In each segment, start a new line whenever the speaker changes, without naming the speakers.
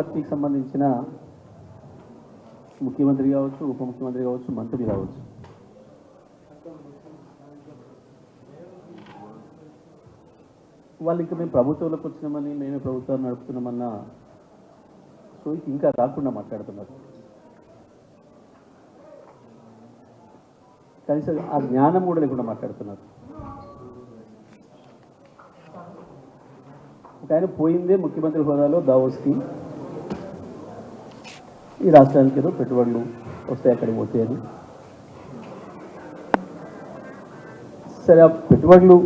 పార్టీకి సంబంధించిన ముఖ్యమంత్రి కావచ్చు ఉప ముఖ్యమంత్రి కావచ్చు మంత్రులు కావచ్చు. వాళ్ళు ఇంకా మేము ప్రభుత్వంలోకి వచ్చినామని మేమే ప్రభుత్వాన్ని నడుపుతున్నామన్న సోయికి ఇంకా రాకుండా మాట్లాడుతున్నారు. కనీసం ఆ జ్ఞానం కూడా లేకుండా మాట్లాడుతున్నారు. ఒక ఆయన పోయిందే ముఖ్యమంత్రి హోదాలో దావోస్కి. ఈ రాష్ట్రానికి ఏదో పెట్టుబడులు వస్తాయి అక్కడికి పోతే అని. సరే ఆ పెట్టుబడులు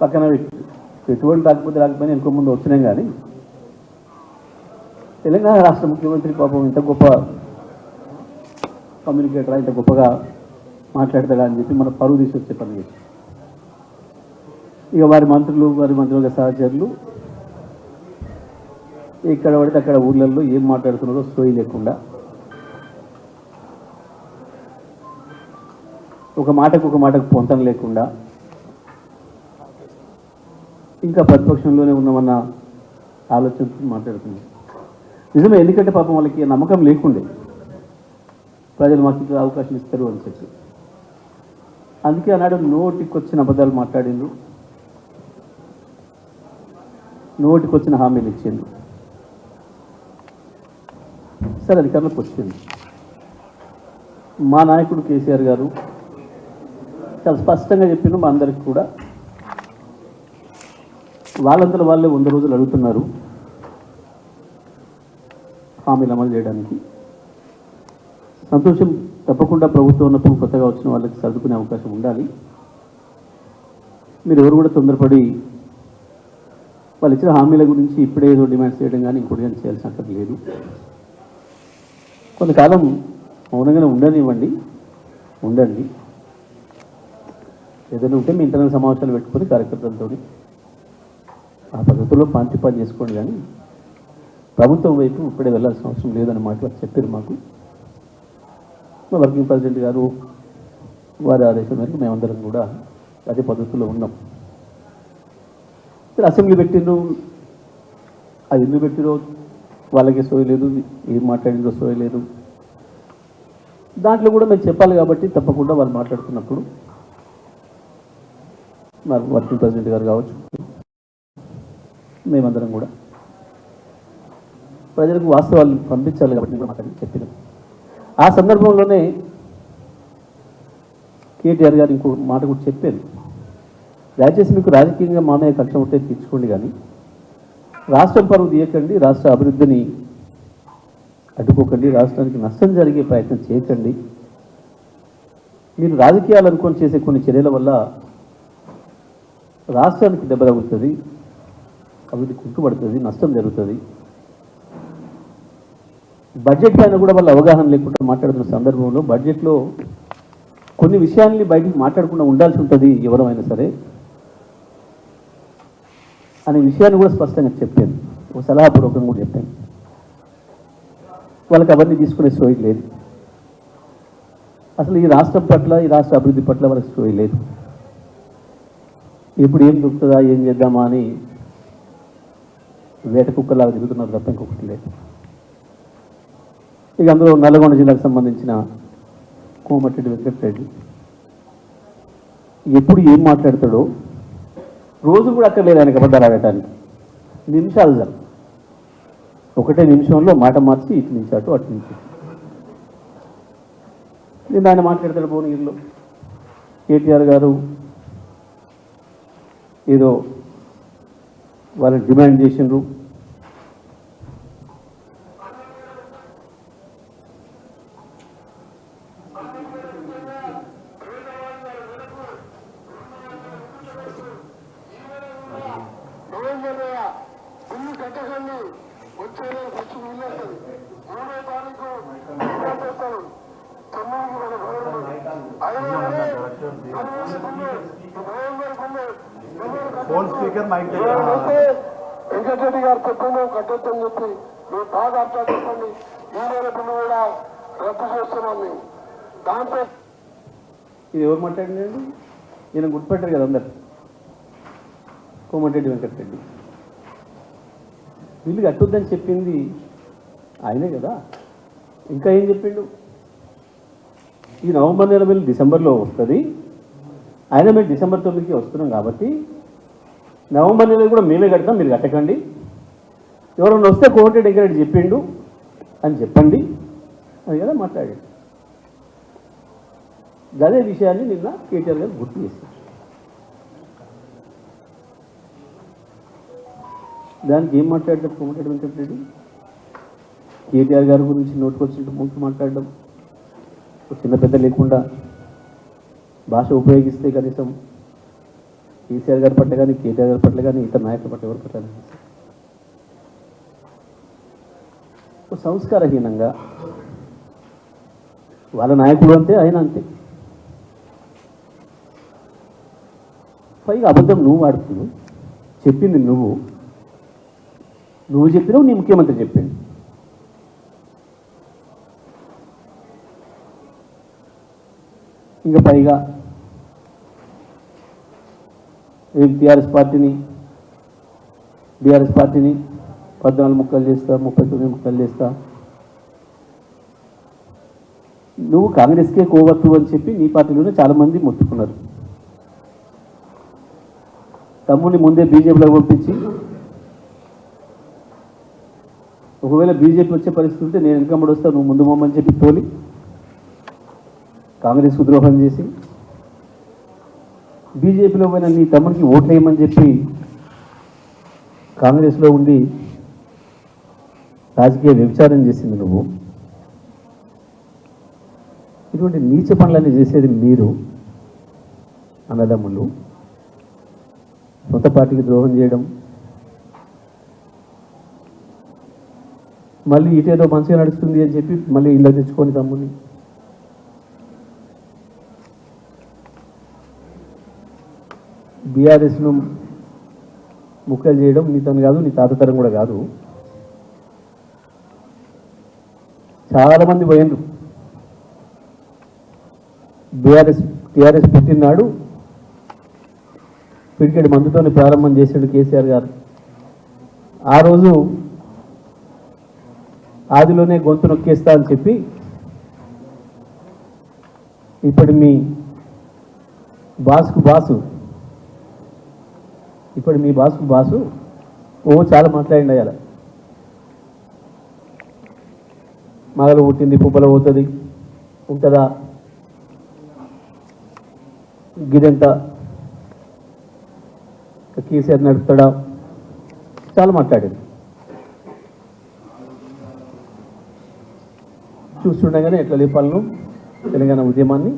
పక్కన పెట్టుబడులు రాకపోతే రాకపోయినా ఇంకో ముందు వచ్చినాం కానీ తెలంగాణ రాష్ట్ర ముఖ్యమంత్రి పాపం ఇంత గొప్ప కమ్యూనికేటర్ ఇంత గొప్పగా మాట్లాడతాడా అని చెప్పి మన పరువు తీసుకొచ్చే పని చేసి ఇక వారి మంత్రులు వారి మంత్రుల సహచరులు ఇక్కడ పడితే అక్కడ ఊర్లలో ఏం మాట్లాడుతున్నారో సోయి లేకుండా. ఒక మాటకు ఒక మాటకు పొంతం లేకుండా. ఇంకా ప్రతిపక్షంలోనే ఉన్నామన్న ఆలోచనతో మాట్లాడుతుంది నిజమే ఎందుకంటే పాపం వాళ్ళకి నమ్మకం లేకుండే. ప్రజలు మాకు ఇంకా అవకాశం ఇస్తారు అని చెప్పి. అందుకే అన్నాడు నోటికొచ్చిన అబద్ధాలు మాట్లాడిండ్రు. నోటికొచ్చిన హామీలు ఇచ్చిండు ఒకసారి అధికారంలోకి వచ్చింది మా నాయకుడు కేసీఆర్ గారు చాలా స్పష్టంగా చెప్పిండు మా అందరికి కూడా. వాళ్ళందరూ వాళ్ళే వంద రోజులు అడుగుతున్నారు హామీలు అమలు చేయడానికి. సంతోషం తప్పకుండా ప్రభుత్వం ఉన్నప్పుడు కొత్తగా వచ్చిన వాళ్ళకి సర్దుకునే అవకాశం ఉండాలి. మీరు ఎవరు కూడా తొందరపడి వాళ్ళు ఇచ్చిన హామీల గురించి ఇప్పుడే ఏదో డిమాండ్స్ చేయడం కానీ ఇంకోటి కానీ చేయాల్సిన అక్కర్ లేదు. కొంతకాలం మౌనంగానే ఉండనివ్వండి. ఉండండి. ఏదైనా ఉంటే మీ ఇంటర్నల్ సమావేశాలు పెట్టుకొని కార్యకర్తలతో ఆ పద్ధతిలో పాంతిపాలు పని చేసుకోండి కానీ ప్రభుత్వం వైపు ఇప్పుడే వెళ్ళాల్సిన అవసరం లేదన్న మాట చెప్పారు మాకు. మా వర్కింగ్ ప్రెసిడెంట్ గారు వారి ఆదేశం మేరకు మేమందరం కూడా అదే పద్ధతిలో ఉన్నాం. సరే అసెంబ్లీ పెట్టిండ్రు అది ఎందుకు పెట్టిరో వాళ్ళకి సోయలేదు ఏం మాట్లాడిందో సోయలేదు దాంట్లో కూడా మేము చెప్పాలి కాబట్టి తప్పకుండా వాళ్ళు మాట్లాడుతున్నప్పుడు మరి వర్కింగ్ ప్రెసిడెంట్ గారు కావచ్చు మేమందరం కూడా ప్రజలకు వాస్తవాలు పంపించాలి కాబట్టి కూడా మాట్లాడి చెప్పినాం. ఆ సందర్భంలోనే కేటీఆర్ గారు ఇంకో మాట కూడా చెప్పారు. దయచేసి మీకు రాజకీయంగా మామయ్య కక్ష ఉంటే తీర్చుకోండి కానీ రాష్ట్రం పరువు తీయకండి రాష్ట్ర అభివృద్ధిని అడ్డుకోకండి రాష్ట్రానికి నష్టం జరిగే ప్రయత్నం చేయకండి. మీరు రాజకీయాలు అనుకొని చేసే కొన్ని చర్యల వల్ల రాష్ట్రానికి దెబ్బ తగులుతుంది అభివృద్ధి కుంటుపడుతుంది నష్టం జరుగుతుంది. బడ్జెట్ పైన కూడా వాళ్ళ అవగాహన లేకుండా మాట్లాడుతున్న సందర్భంలో బడ్జెట్లో కొన్ని విషయాల్ని బయటికి మాట్లాడకుండా ఉండాల్సి ఉంటుంది ఎవరమైనా సరే. అనే విషయాన్ని కూడా స్పష్టంగా చెప్పాను. ఒక సలహాపూర్వకంగా కూడా చెప్పాను. వాళ్ళకి అవన్నీ తీసుకునే సోయి లేదు. అసలు ఈ రాష్ట్రం పట్ల ఈ రాష్ట్ర అభివృద్ధి పట్ల వాళ్ళకి సోయి లేదు. ఇప్పుడు ఏం దొరుకుతుందా ఏం చేద్దామా అని వేట కుక్కలాగా తిరుగుతున్నారు తప్ప ఇంకొకటి లేదు. ఇక అందులో నల్గొండ జిల్లాకు సంబంధించిన కోమటిరెడ్డి వెంకటరెడ్డి. ఎప్పుడు ఏం మాట్లాడతాడో రోజు కూడా అక్కర్లేదు ఆయనకు అబద్ధాలు ఆడటానికి. నిమిషాలు చాలు ఒకటే నిమిషంలో మాట మార్చి ఇటు నుంచి అటు అటు నుంచి. నేను ఆయన మాట్లాడతాడు భువనగిరిలో కేటీఆర్ గారు ఏదో వాళ్ళని డిమాండ్ చేసిండ్రు
నవంబర్ నెల బిల్లు కట్టకండి వచ్చే నెల ఫస్ట్ బిల్లు వస్తుంది మూడో తారీఖు బిల్లు చేస్తాను తొమ్మిదికి మన గవర్నమెంట్ అలాగే November bill
phone speaker mike
అయితే వెంకటరెడ్డి గారు చెప్పండి కట్టొద్దని చెప్పి మీరు బాగా అర్థం చెప్పండి ఈ నెల బిల్లు కూడా రద్దు చేస్తున్నాం మేము దాంతో
ఇది ఎవరు మాట్లాడిందండి పెట్టారు కదా అందరు? కోమటిరెడ్డి వెంకటరెడ్డి. వీళ్ళు కట్టొద్దని చెప్పింది ఆయనే కదా? ఇంకా ఏం చెప్పిండు? ఈ నవంబర్ నెల బిల్లు డిసెంబర్లో వస్తుంది. ఆయన మేము డిసెంబర్ తొమ్మిదికి వస్తున్నాం కాబట్టి నవంబర్ నెల కూడా మేమే కడతాం మీరు కట్టకండి. ఎవరైనా వస్తే కోటి డెకరేట్ చెప్పిండు అని చెప్పండి. అని కదా మాట్లాడాడు. అదే విషయాన్ని నిన్న కేటీఆర్ గారు గుర్తు చేశారు. దానికి ఏం మాట్లాడడం? కోమటిరెడ్డి వెంకటరెడ్డి కేటీఆర్ గారి గురించి నోటుకొచ్చినట్టు ముందు మాట్లాడడం. చిన్న పెద్ద లేకుండా భాష ఉపయోగిస్తే కనీసం కేసీఆర్ గారి పట్ల కానీ కేటీఆర్ గారి పట్ల కానీ ఇతర నాయకుల పట్ల ఎవరి పట్ల కానీ ఒక సంస్కారహీనంగా వాళ్ళ నాయకుడు అంతే ఆయన అంతే. పైగా అబద్ధం నువ్వు ఆడుతున్నావు చెప్పింది నువ్వు. నువ్వు చెప్పినావు నీ ముఖ్యమంత్రి చెప్పింది ఇంకా పైగా టీఆర్ఎస్ పార్టీని బీఆర్ఎస్ పార్టీని పద్నాలుగు ముక్కలు చేస్తా ముప్పై తొమ్మిది ముక్కలు చేస్తా. నువ్వు కాంగ్రెస్కే కోవత్తు అని చెప్పి నీ పార్టీలోనే చాలామంది మొత్తుకున్నారు. తమ్ముని ముందే బీజేపీలో పంపించి ఒకవేళ బీజేపీ వచ్చే పరిస్థితి ఉంటే నేను వెనకమ్మడి వస్తా నువ్వు ముందు మమ్మని చెప్పి తోలి కాంగ్రెస్ ద్రోహం చేసి బీజేపీలో పోయిన నీ తమ్ముడికి ఓట్లు వేయమని చెప్పి కాంగ్రెస్లో ఉండి రాజకీయ వ్యభిచారం చేసింది నువ్వు. ఇటువంటి నీచ పనులన్నీ చేసేది మీరు అన్నదమ్ములు. సొంత పార్టీకి ద్రోహం చేయడం మళ్ళీ ఇటేదో మంచిగా నడుస్తుంది అని చెప్పి మళ్ళీ ఇళ్ళ తెచ్చుకొని తమ్ముని బీఆర్ఎస్ను ముక్కలు చేయడం నీ తను కాదు నీ తాతతరం కూడా కాదు. చాలామంది పోయిండ్రు. బీఆర్ఎస్ టీఆర్ఎస్ పుట్టినాడు పిడికెడు మందుతోనే ప్రారంభం చేశాడు కేసీఆర్ గారు. ఆ రోజు ఆదిలోనే గొంతు నొక్కేస్తా అని చెప్పి ఇప్పుడు మీ బాసుకు బాసు ఇప్పుడు మీ బాసుకు బాసు ఓ చాలా మాట్లాడిండి అలా మగలు పుట్టింది పుబ్బల పోతుంది ఉంటుందా? గిదెంత? కేసీఆర్ నడుపుతాడా? చాలా మాట్లాడింది. చూస్తుండగానే ఎట్లా లేపాలను తెలంగాణ ఉద్యమాన్ని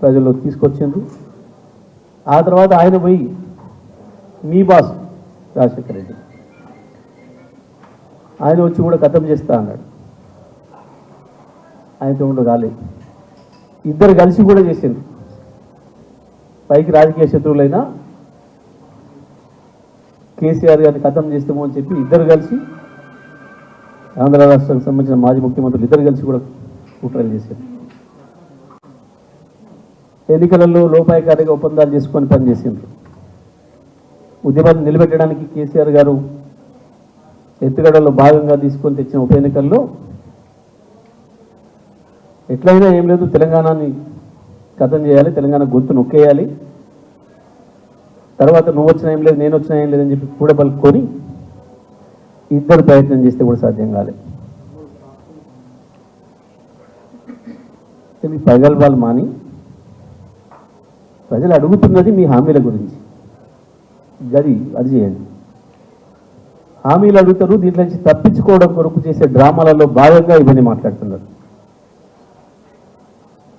ప్రజల్లో తీసుకొచ్చింది ఆ తర్వాత ఆయన పోయి మీ బాస్ రాజశేఖర రెడ్డి. ఆయన వచ్చి కూడా కథం చేస్తా అన్నాడు. ఆయనతో ఉండు కాలేదు ఇద్దరు కలిసి కూడా చేసింది పైకి రాజకీయ శత్రువులైనా కేసీఆర్ గారిని కథం చేస్తాము అని చెప్పి ఇద్దరు కలిసి ఆంధ్ర రాష్ట్రానికి సంబంధించిన మాజీ ముఖ్యమంత్రులు ఇద్దరు కలిసి కూడా కుట్రలు చేశారు. ఎన్నికలలో లోపాయకారిగా ఒప్పందాలు చేసుకొని పనిచేసిండ్రు. ఉద్యమాన్ని నిలబెట్టడానికి కేసీఆర్ గారు ఎత్తుగడలో భాగంగా తీసుకొని తెచ్చిన ఉప ఎన్నికల్లో ఎట్లయినా ఏం లేదు తెలంగాణని కథం చేయాలి తెలంగాణ గొంతు నొక్కేయాలి. తర్వాత నువ్వు వచ్చినా ఏం లేదు నేను వచ్చినా ఏం లేదని చెప్పి కూడా పలుకొని ఇద్దరు ప్రయత్నం చేస్తే కూడా సాధ్యం కాలేదు మీ పగల్వాళ్ళు మాని ప్రజలు అడుగుతున్నది మీ హామీల గురించి. గది అది చేయండి. హామీలు అడుగుతారు దీంట్లో నుంచి తప్పించుకోవడం కొరకు చేసే డ్రామాలలో భాగంగా ఇవన్నీ మాట్లాడుతున్నారు.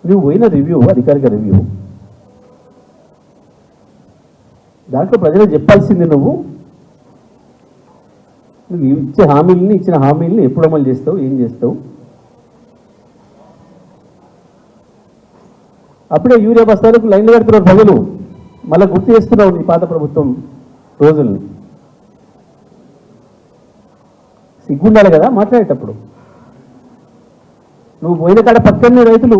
నువ్వు పోయిన రివ్యూ అధికారిక రివ్యూ దాంట్లో ప్రజలు చెప్పాల్సింది నువ్వు నువ్వు ఇచ్చే హామీలని ఇచ్చిన హామీలని ఎప్పుడు అమలు చేస్తావు? ఏం చేస్తావు? అప్పుడే యూరియా బస్తాలకు లైన్లు కడుతున్నారు ప్రజలు. మళ్ళీ గుర్తు చేస్తున్నావు నీ పాత ప్రభుత్వం రోజుల్ని. సిగ్గుండాలి కదా మాట్లాడేటప్పుడు. నువ్వు పోయిన కాడ పక్కనే రైతులు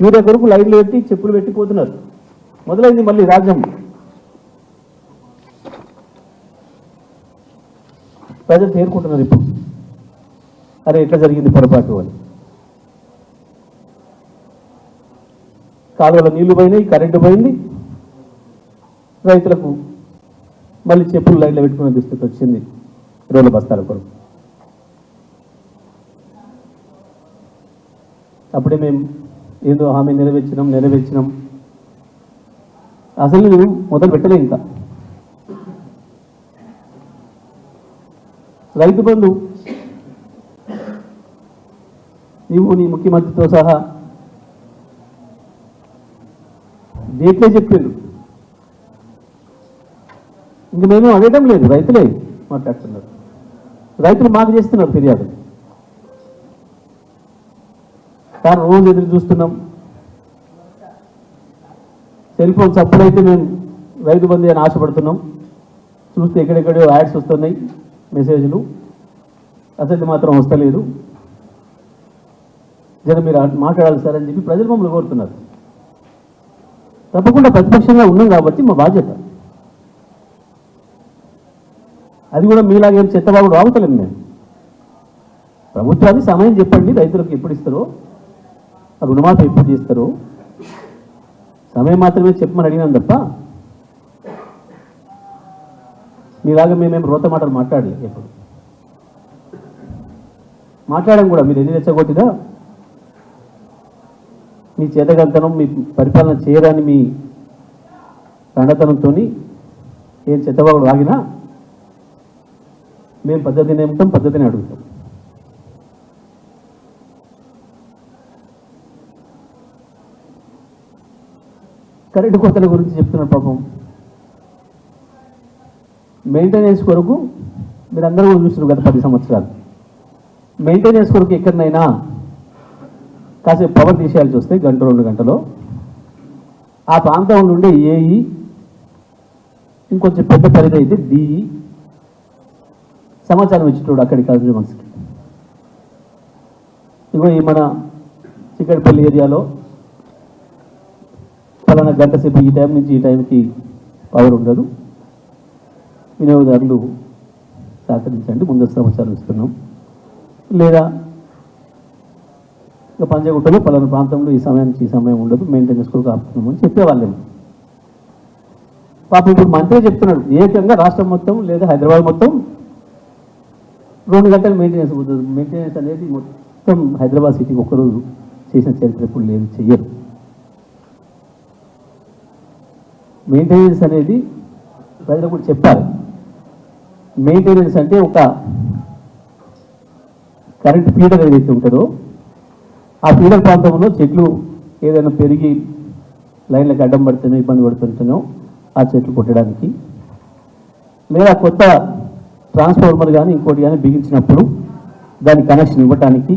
యూరియా కొరకు లైన్లు పెట్టి చెప్పులు పెట్టిపోతున్నారు మొదలైంది మళ్ళీ రాజ్యం. ప్రజలు చేరుకుంటున్నారు ఇప్పుడు. అరే ఎట్లా జరిగింది పొరపాటు అని. కాలువలో నీళ్ళు పోయినాయి కరెంటు పోయింది. రైతులకు మళ్ళీ చెప్పులు లైన్లో పెట్టుకునే దుస్థితి వచ్చింది. రోడ్ల బస్తాల కొరకు. అప్పుడే మేము ఏదో హామీ నెరవేర్చినాం నెరవేర్చినాం. అసలు మొదలు పెట్టలే ఇంకా. రైతు బంధు నీవు నీ ముఖ్యమంత్రితో సహా డేట్లే చెప్పిండు ఇంక మేము అడగటం లేదు రైతులే మాట్లాడుతున్నారు. రైతులు మాకు చేస్తున్నారు ఫిర్యాదు. సార్ రోజు ఎదురు చూస్తున్నాం. సెల్ ఫోన్స్ అప్పుడైతే మేము రైతు బంధు అని ఆశపడుతున్నాం. చూస్తే ఎక్కడెక్కడో యాడ్స్ వస్తున్నాయి. మెసేజ్లు. అసలు మాత్రం వస్తలేదు జర మీరు మాట్లాడాలి సార్ అని చెప్పి ప్రజలు మమ్మల్ని కోరుతున్నారు. తప్పకుండా ప్రతిపక్షంగా ఉన్నాం కాబట్టి మా బాధ్యత. అది కూడా మీలాగే చెత్తబాబు రావుతలేము మేము ప్రభుత్వాన్ని సమయం చెప్పండి రైతులకు ఎప్పుడు ఇస్తారో ఆ రుణమాఫీ ఎప్పుడు చేస్తారో. సమయం మాత్రమే చెప్పమని అడిగినాం తప్ప మీలాగా మేమేం రోత మాటలు మాట్లాడలేదు ఎప్పుడు. మాట్లాడడం కూడా మీరు ఎన్ని రెచ్చగొట్టినా మీ చేతగంతనం మీ పరిపాలన చేయరాని మీ రండతనంతో ఏం చెత్తబాగుడు ఆగినా మేము పద్ధతిని ఏమిటాం పద్ధతిని అడుగుతాం. కరెంటు కోతల గురించి చెప్తున్నారు పాపం. మెయింటెనెన్స్ కొరకు మీరు అందరూ కూడా చూస్తున్నారు గత పది సంవత్సరాలు. మెయింటెనెన్స్ కొరకు ఎక్కడనైనా కాసేపు పవర్ తీసేయాల్సి వస్తే గంట రెండు గంటలో ఆ ప్రాంతం నుండి ఏఈ ఇంకొంచెం పెద్ద పరిధి అయితే డిఈ సమాచారం ఇచ్చేటోడు అక్కడికి కన్స్యూమర్స్కి ఇగో ఈ మన చిక్కడపల్లి ఏరియాలో పలానా గంట సేపు ఈ టైం నుంచి ఈ టైంకి పవర్ ఉండదు. వినియోగదారులు సహకరించండి. ముందు సమాచారం ఇస్తున్నాం. లేదా ఇక పంజగుట్టలో పలానా ప్రాంతంలో ఈ సమయానికి ఈ సమయం ఉండదు మెయింటెనెన్స్ కూడా ఆపుతున్నాము అని చెప్పేవాళ్ళేమో పాపం ఇప్పుడు మంత్రి చెప్తున్నాడు ఏకంగా రాష్ట్రం మొత్తం లేదా హైదరాబాద్ మొత్తం రెండు గంటలు మెయింటెనెన్స్ పోతుంది మెయింటెనెన్స్ అనేది మొత్తం హైదరాబాద్ సిటీకి ఒక్కరోజు చేసిన చరిత్ర ఇప్పుడు లేదు చెయ్యరు. మెయింటెనెన్స్ అనేది ప్రజలకు కూడా చెప్పాలి. మెయింటెనెన్స్ అంటే ఒక కరెంట్ ఫీడర్ ఏదైతే ఉంటుందో ఆ ఫీడర్ ప్రాంతంలో చెట్లు ఏదైనా పెరిగి లైన్లకు అడ్డం పడుతున్నాయో ఇబ్బంది పడుతుంటున్నాయో ఆ చెట్లు కొట్టడానికి లేదా కొత్త ట్రాన్స్ఫార్మర్ కానీ ఇంకోటి కానీ బిగించినప్పుడు దాని కనెక్షన్ ఇవ్వటానికి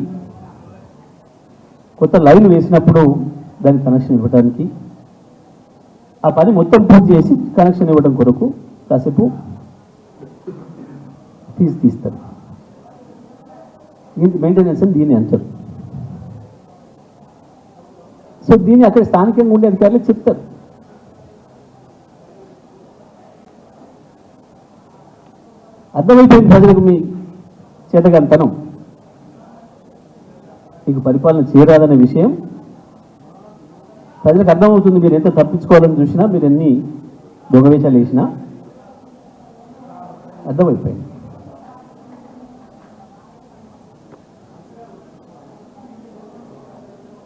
కొత్త లైన్ వేసినప్పుడు దాని కనెక్షన్ ఇవ్వటానికి ఆ పని మొత్తం పూర్తి చేసి కనెక్షన్ ఇవ్వడం కొరకు కాసేపు తీసి తీస్తారు. మెయింటెనెన్స్ అని దీన్ని అంటారు. సో దీన్ని అక్కడ స్థానికంగా ఉండే అధికారులు చెప్తారు. అర్థమైపోయింది ప్రజలకు మీ చేతగంతనం మీకు పరిపాలన చేయరాదనే విషయం. ప్రజలకు అర్థమవుతుంది మీరు ఎంత తప్పించుకోవాలని చూసినా మీరు ఎన్ని దొంగవేశాలు వేసినా అర్థమైపోయింది.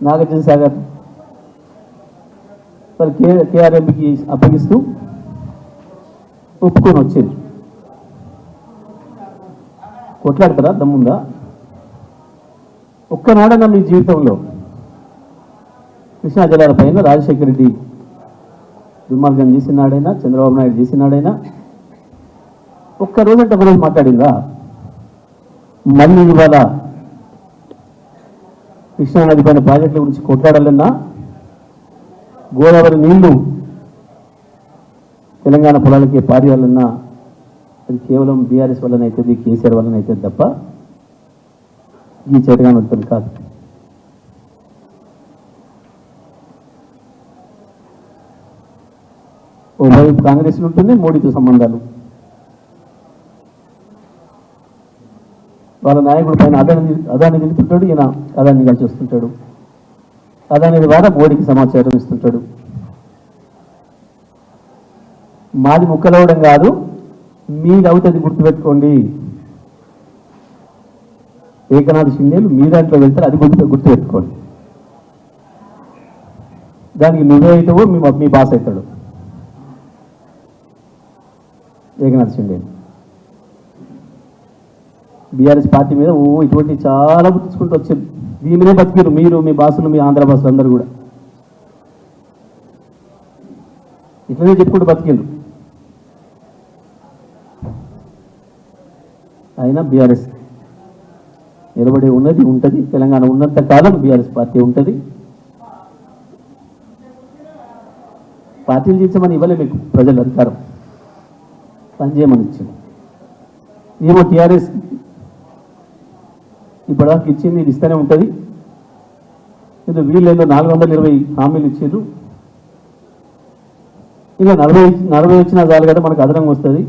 నాగార్జున సాగర్ మరి కే కేఆర్ఎంకి అప్పగిస్తూ ఒప్పుకొని వచ్చింది కొట్లాడతారా? దమ్ముందా? ఒక్కనాడన్నా మీ జీవితంలో కృష్ణా జలాల పైన రాజశేఖర రెడ్డి దుర్మార్గం చేసినాడైనా చంద్రబాబు నాయుడు చేసినాడైనా ఒక్క రోజంటే ఒకరోజు మాట్లాడిందా? మళ్ళీ ఇవాళ కృష్ణానది పైన ప్రాజెక్టుల గురించి కొట్లాడాలన్నా గోదావరి నీళ్ళు తెలంగాణ పొలాలకి పారేయాలన్నా అది కేవలం బీఆర్ఎస్ వల్లనే అవుతుంది కేసీఆర్ వలన అవుతుంది తప్ప ఈ చేతగానంతం కాదు. ఓవైపు కాంగ్రెస్ ఉంటుంది మోడీతో సంబంధాలు. వాళ్ళ నాయకుడు పైన అదాన్ని అదాన్ని నిలుపుతాడు ఈయన అదాన్ని కలిసి అదాని ద్వారా మోడీకి సమాచారం ఇస్తుంటాడు. మాది ముక్కలవడం కాదు మీది అవుతుంది గుర్తుపెట్టుకోండి. ఏకనాథ్ షిండేలు మీ దాంట్లో వెళ్తారు అది గుర్తు గుర్తుపెట్టుకోండి. దానికి నువ్వే అవుతావో మీ మీ బాస్ అవుతాడు. ఏకనాథ్ షిండేలు బీఆర్ఎస్ పార్టీ మీద ఓ ఇటువంటి చాలా గుర్తించుకుంటూ వచ్చింది. దీని మీదే బతికారు మీరు మీ బాసులు మీ ఆంధ్ర బాసులు అందరూ కూడా. ఇట్లనే చెప్పుకుంటూ బతికిండ్రు అయినా బీఆర్ఎస్ నిలబడి ఉన్నది ఉంటుంది. తెలంగాణ ఉన్నంత కాలం బీఆర్ఎస్ పార్టీ ఉంటుంది. పార్టీలు చేసామని ఇవ్వలే మీకు ప్రజలు అధికారం. పనిచేయమని ఇచ్చింది. ఏమో టీఆర్ఎస్ ఇప్పటిదాకా ఇచ్చింది ఇది ఇస్తూనే ఉంటుంది. ఇది వీళ్ళేదో నాలుగు వందల ఇరవై హామీలు ఇచ్చారు ఇలా నలభై నలభై వచ్చినా చాలు కదా మనకు అదనంగా వస్తుంది.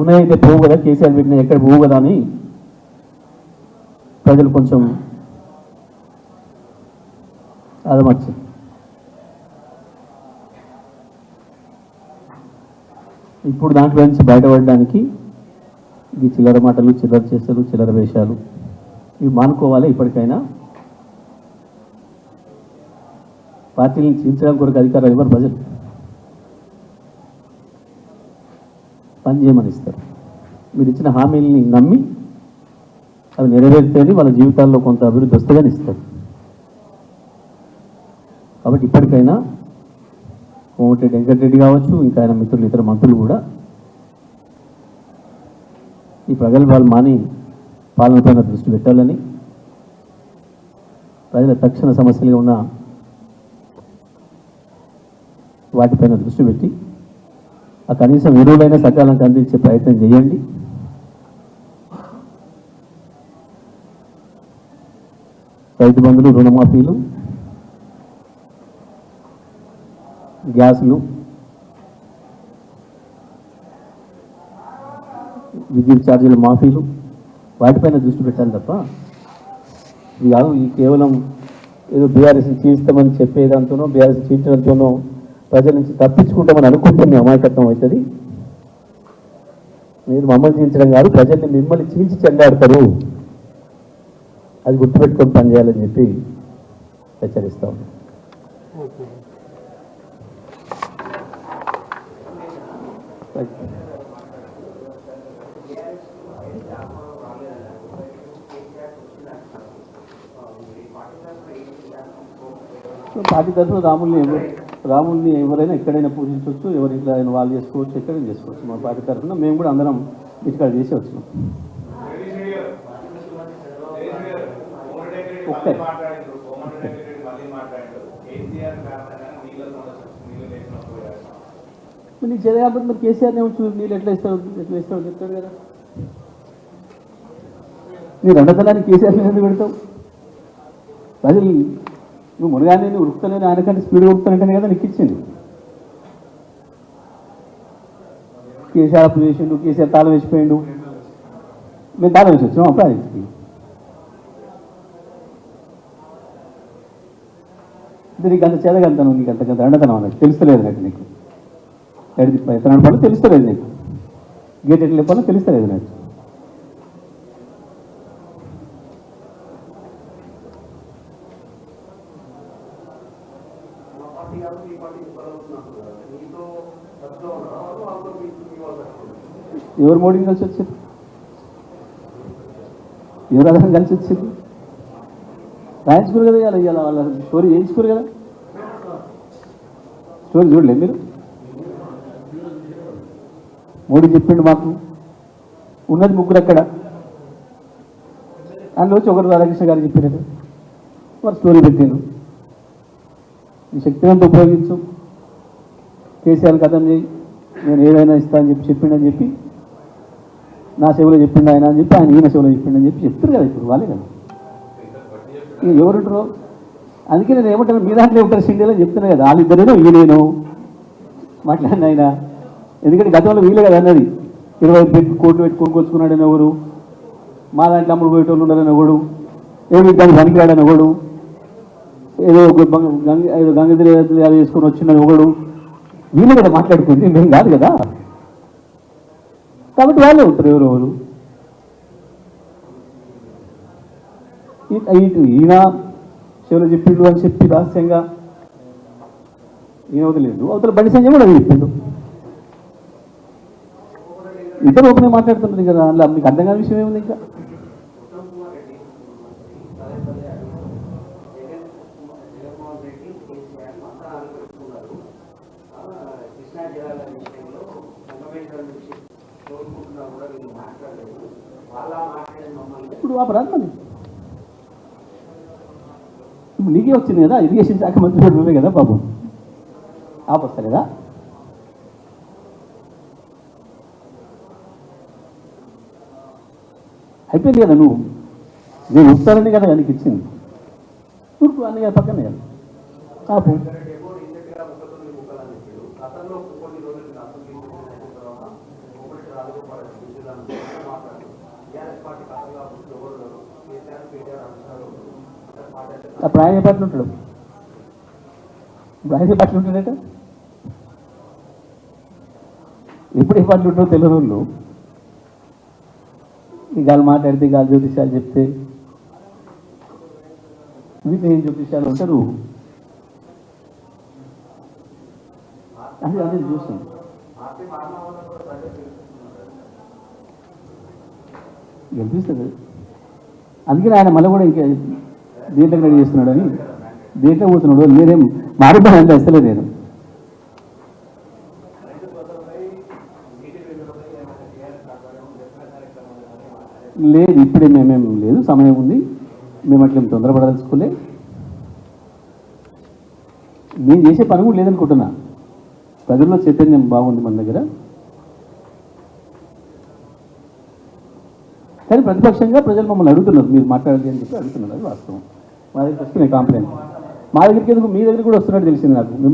ఉన్నాయైతే పోవు కదా కేసీఆర్ పెట్టినా ఎక్కడ పోవు కదా అని ప్రజలు కొంచెం అదమర్చింది ఇప్పుడు దాంట్లో నుంచి బయటపడడానికి ఈ చిల్లర మాటలు చిల్లర చేస్తారు చిల్లర వేషాలు ఇవి మానుకోవాలి ఇప్పటికైనా. పార్టీలను చీల్చడం కొరకు అధికారాలు ఇవ్వరు ప్రజలు పని చేయమని ఇస్తారు. మీరు ఇచ్చిన హామీలని నమ్మి అవి నెరవేరితేనే వాళ్ళ జీవితాల్లో కొంత అభివృద్ధి వస్తుందని ఇస్తారు. కాబట్టి ఇప్పటికైనా కోమటిరెడ్డి వెంకటరెడ్డి కావచ్చు ఇంకా ఆయన మిత్రులు ఇతర మంత్రులు కూడా ఈ ప్రగల్భాలు మాని పాలనపైన దృష్టి పెట్టాలని ప్రజల తక్షణ సమస్యలుగా ఉన్న వాటిపైన దృష్టి పెట్టి ఆ కనీసం ఎరువులైనా సకాలంకి అందించే ప్రయత్నం చేయండి. రైతు బంధులు రుణమాఫీలు గ్యాసులు విద్యుత్ ఛార్జీల మాఫీలు వాటిపైన దృష్టి పెట్టాలి తప్ప ఇది కాదు ఈ కేవలం ఏదో బీఆర్ఎస్ చీల్స్తామని చెప్పేదాంతోనో బీఆర్ఎస్ చీల్చడంతోనో ప్రజల నుంచి తప్పించుకుంటామని అనుకుంటే మీ అమాయకత్వం అవుతుంది. మీరు మమ్మల్ని చీల్చడం కాదు ప్రజల్ని మిమ్మల్ని చీల్చి చెండాడతారు. అది గుర్తుపెట్టుకొని పనిచేయాలని చెప్పి హెచ్చరిస్తా ఉన్నాం. పార్టీ తరఫున రాముల్ని రాముల్ని ఎవరైనా ఎక్కడైనా పూజించవచ్చు ఎవరి ఇంట్లో అయినా వాళ్ళు చేసుకోవచ్చు ఎక్కడైనా చేసుకోవచ్చు. మా పార్టీ తరఫున మేము కూడా అందరం ఇక్కడ చేసి వచ్చినాం ఒకే.
మాట్లాడారు కోమటి రెడ్డి మళ్ళీ మాట్లాడారు కేసీఆర్ కారణంగా నీళ్ళ సమస్య నీళ్ళు లేకుండా పోయారు
మరి నీకు కాబట్టి మరి కేసీఆర్నే ఉంచు నీళ్ళు ఎట్లా ఇస్తావు ఎట్లా ఇస్తావు చెప్తాడు కదా. నీ రెండతనాన్ని కేసీఆర్ మీద పెడతావు? ప్రజలు నువ్వు మునగానే నువ్వు ఉరుకుతలేని ఆయనకంటే స్పీడ్ ఉరుకుతానంటేనే కదా నీకు ఇచ్చింది. కేసీఆర్ అప్పు చేసిండు కేసీఆర్ తాళం వేసిపోయిండు. మేము తాళం వేసి వచ్చినాం అప్పుడు ఆయనకి ఇది నీకు అంత చేదగలుగుతాను నీకు అంత అంత అన్నట్టు తెలుస్తలేదు నాకు నీకు. ఎడిది ఎత్తనాడు పనులు తెలుస్తలేదు నీకు. గేట్ ఎట్లా లేపాలో తెలుస్తలేదు నాకు. ఎవరు మోడీని కలిసి వచ్చారు? ఎవరు అదనం కలిసి వచ్చింది రాయించుకోరు కదా ఇవాళ ఇవాళ వాళ్ళ స్టోరీ చేయించుకోరు కదా? స్టోరీ చూడలే మీరు? మోడీ చెప్పిండు మాకు. ఉన్నది ముగ్గురు అక్కడ. అందులో వచ్చి ఒకరు రాధాకృష్ణ గారు చెప్పినట్టు వారు స్టోరీ పెట్టాను ఈ శక్తివంత ఉపయోగించు. కేసీఆర్ కథం చేయి నేను ఏదైనా ఇస్తా అని చెప్పి చెప్పిండని చెప్పి నా సేవలో చెప్పిండు ఆయన అని చెప్పి ఆయన ఈయన చెవిలో చెప్పిండని చెప్పి చెప్తారు కదా ఇప్పుడు వాళ్ళే కదా. ఎవరుంటారు? అందుకే నేను ఏమంటాను మీ దాంట్లో ఉంటారు సిండియల్ చెప్తున్నా కదా. వాళ్ళిద్దరేనో ఈయనేను? మాట్లాడిన ఆయన. ఎందుకంటే గతంలో వీలే కదా అన్నది. ఇరవై ఐదు పెట్టి కోట్లు పెట్టి కొనుక్కొచ్చుకున్నాడని ఎవరు? మా దాంట్లో అమ్ముడు పోయేటోళ్ళు ఉండాలని ఒకడు ఏమి దాన్ని పనికిరాడని ఒకడు ఏదో ఒక గంగ గంగ- ఏదో గంగదిరి అది వేసుకొని వచ్చిందని ఒకడు వీళ్ళు కదా మాట్లాడుకుంది. మేము కాదు కదా. కాబట్టి వాళ్ళే ఉంటారు ఎవరు ఎవరు? ఇటు ఈయన చెవులు చెప్పిండు అని చెప్పి రహస్యంగా ఈయన వదిలేదు అవతల బండి సంజయ్ కూడా అది చెప్పిండు. ఇద్దరు ఒకనే మాట్లాడుతున్నది కదా అందులో మీకు అర్థం కాని విషయం ఏముంది ఇంకా
ఉత్తమ్ కుమార్ రెడ్డి పదే పదే అడుగుతూ జగన్ జగన్మోహన్ రెడ్డి కేసీఆర్ మొత్తం అనుకుంటున్నారు కృష్ణా జిల్లాల విషయంలో సంగమేశ్వరం నుంచి కోరుకుంటున్నా కూడా వీళ్ళు మాట్లాడలేదు వాళ్ళ మాట్లాడిన
నువ్వు ఆ ప్రాంతం ఇప్పుడు నీకే వచ్చింది కదా ఇరిగేషన్ శాఖ మంత్రి నువ్వే కదా బాబు. ఆపొస్తా కదా అయిపోయింది కదా నువ్వు. నేను వస్తానని కదా నీకు ఇచ్చింది. ఊరుకు అన్నయ్య పక్కనే. కదా ఆపు
డెమో రీసెంట్గా ముప్పై తొమ్మిది ముక్కలు అని చెప్పాడు గతంలో కొన్ని రోజులు అసెంబ్లీ అయిన తర్వాత ఒకటి రాజగోపాల్ జిల్లాను మాట్లాడారు టీఆర్ఎస్ పార్టీ కథగా ఎవరు లేరు. కేసీఆర్ కేటీఆర్ అంటున్నారు అతని పార్టీ
అప్పుడు ఆయన ఏ ఉంటాడు? ఇప్పుడు ఆయన ఏ ఉంటాడట? ఎప్పుడు ఏ పార్టీలో ఉంటాడో తెలియని వాళ్ళు ఇవాళ మాట్లాడితే ఇవాళ జ్యోతిష్యాలు చెప్తే వీటిని ఏం జ్యోతిష్యాలు ఉంటారు అది అదే చూస్తుంది
పార్టీ
గెలిపిస్తుంది అందుకని ఆయన మళ్ళీ కూడా ఇంకా దీంట్లో రెడీ చేస్తున్నాడు అని దీంట్లో పోతున్నాడు నేనేం మారిపోయిన అసలే నేను. లేదు ఇప్పుడే మేమేం లేదు సమయం ఉంది. మేము అట్లా తొందరపడదలుచుకోలే. నేను చేసే పని కూడా లేదనుకుంటున్నా. ప్రజల్లో చైతన్యం బాగుంది మన దగ్గర. కానీ ప్రతిపక్షంగా ప్రజలు మమ్మల్ని అడుగుతున్నారు మీరు మాట్లాడాలి అని చెప్పి అడుగుతున్నారు అది వాస్తవం. మా దగ్గరికి వస్తున్నాయి కాంప్లైంట్ మా దగ్గరికి ఎందుకు మీ దగ్గర కూడా వస్తున్నట్టు తెలిసింది నాకు. మిమ్మల్ని